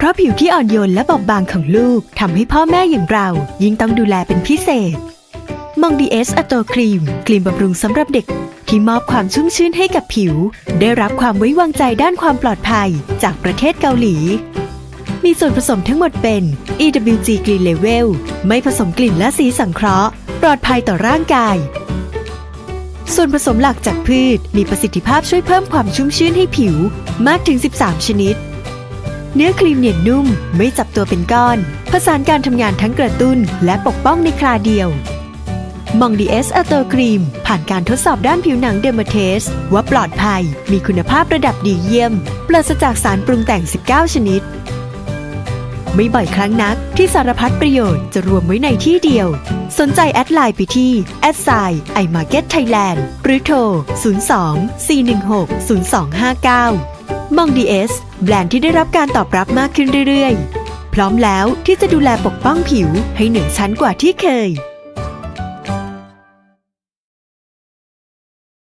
เพราะผิวที่อ่อนโยนและบอบบางของลูกทำให้พ่อแม่อย่างเรา ยิ่งต้องดูแลเป็นพิเศษ มองดีเอสอโตครีม ครีมบำรุงสำหรับเด็ก ที่มอบความชุ่มชื้นให้กับผิว ได้รับความไว้วางใจด้านความปลอดภัยจากประเทศเกาหลี มีส่วนผสมทั้งหมดเป็น EWG Green Level ไม่ผสมกลิ่นและสีสังเคราะห์ ปลอดภัยต่อร่างกายส่วนผสมหลักจากพืชมีประสิทธิภาพช่วยเพิ่มความชุ่มชื้นให้ผิว มากถึง 13 ชนิด เนื้อครีมเนียนนุ่ม ไม่จับตัวเป็นก้อน ผสานการทำงานทั้งกระตุ้น และปกป้องในคราเดียวมองดีเอสอะโตครีม ผ่านการทดสอบด้านผิวหนังเดอร์มาเทส ว่าปลอดภัย มีคุณภาพระดับดีเยี่ยมปราศจากสารปรุงแต่ง 19 ชนิด ไม่บ่อยครั้งนักที่สารพัดประโยชน์จะรวมไว้ในที่เดียว สนใจแอดไลน์ไปที่แอดไซไอมาร์เก็ตไทยแลนด์หรือโทร 02 416 0259 มองดีเอสแบรนด์ที่ได้รับการตอบรับมากขึ้นเรื่อยๆ พร้อมแล้วที่จะดูแลปกป้องผิวให้เหนือชั้นกว่าที่เคย